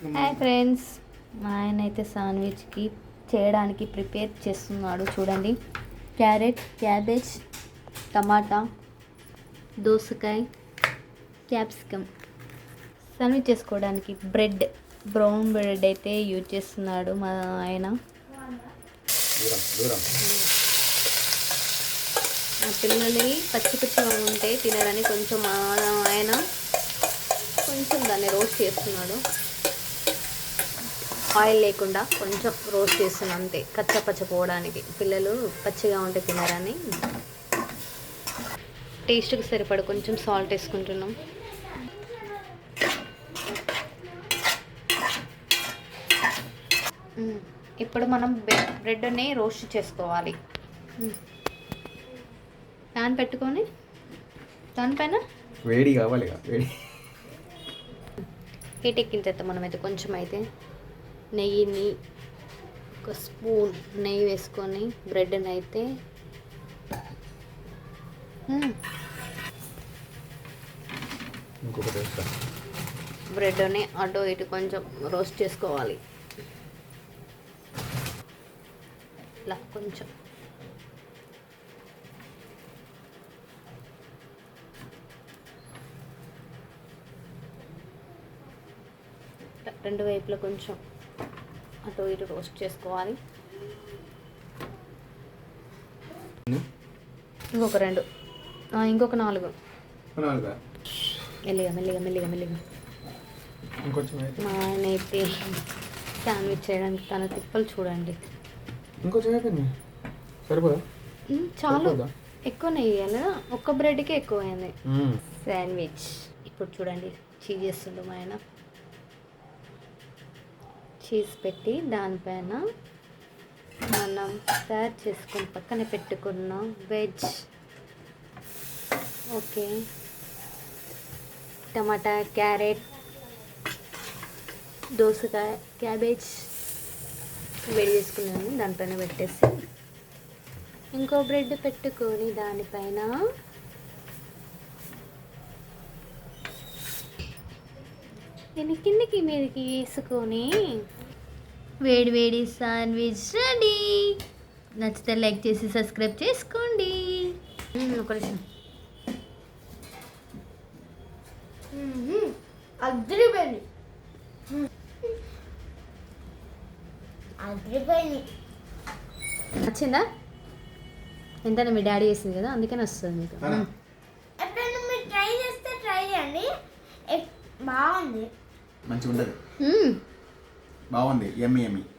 Hi friends. మా ఆయన అయితే శాండ్విచ్కి చేయడానికి ప్రిపేర్ చేస్తున్నాడు. చూడండి. క్యారెట్ క్యాబేజ్ టమాటా దోసకాయ క్యాప్సికమ్. శాండ్విచ్ చేసుకోవడానికి బ్రెడ్ బ్రౌన్ బ్రెడ్ అయితే యూజ్ చేస్తున్నాడు మా ఆయన. మా పిల్లల్ని పచ్చి పచ్చిగా ఉంటే తినరని కొంచెం మా ఆయన కొంచెం దాన్ని రోస్ట్ చేస్తున్నాడు. ఆయిల్ లేకుండా కొంచెం రోస్ట్ చేస్తున్నాను అంతే కచ్చ పచ్చ పోవడానికి. పిల్లలు పచ్చిగా ఉంటే తినరని. టేస్ట్కి సరిపడ కొంచెం సాల్ట్ వేసుకుంటున్నాం. ఇప్పుడు మనం బ్రె- బ్రెడ్ని రోస్ట్ చేసుకోవాలి. ప్యాన్ పెట్టుకొని దానిపైన వేడి కావాలి వేడి. హీట్ ఎక్కిన తర్వాత మనమైతే కొంచెం అయితే నెయ్యిని ఒక స్పూన్ నెయ్యి వేసుకొని బ్రెడ్ని అయితే బ్రెడ్ని అటు ఇటు కొంచెం రోస్ట్ చేసుకోవాలి. ఇలా కొంచెం. రెండు వైపులా కొంచెం. అటు ఇటు రోస్ట్ చేసుకోవాలి. ఇంకొక రెండు. ఇంకొక నాలుగు. మెల్లిగా మెల్లిగా మెల్లిగా మెల్లిగా. మా ఆయన అయితే శాండ్విచ్ చేయడానికి తన తిప్పలు చూడండి. ఇంకొంచెం సరిపోదా? చాలు? ఎక్కువ నెయ్యాలి ఒక్క బ్రెడ్కి ఎక్కువ అయింది. శాండ్విచ్ ఇప్పుడు చూడండి చీజ్ చేస్తుండు మా ఆయన. చీజ్ పెట్టి దానిపైన మనం తయారు చేసుకుని పక్కన పెట్టుకున్న వెజ్ ఓకే. టమాటా క్యారెట్ దోసకాయ క్యాబేజ్ వేడి చేసుకున్నాను. దానిపైన పెట్టేసి ఇంకో బ్రెడ్ పెట్టుకొని దానిపైన దీన్ని కిందికి మీదకి వేసుకొని వేడి వేడి శాండ్విచ్ రెడీ నచ్చితే లైక్ చేసి సబ్స్క్రైబ్ చేసుకోండి. ఒక నిమిషం. అదిరిపోయింది. అదిరిపోయింది. నచ్చిందా? ఎంతైనా మీ డాడీ చేసింది కదా అందుకని వస్తుంది మీకు. ఎప్పుడైనా మీరు ట్రై చేస్తే ట్రై చేయండి. బాగుంది. మంచిగా ఉండదు ¿Va a dónde? Y a Miami.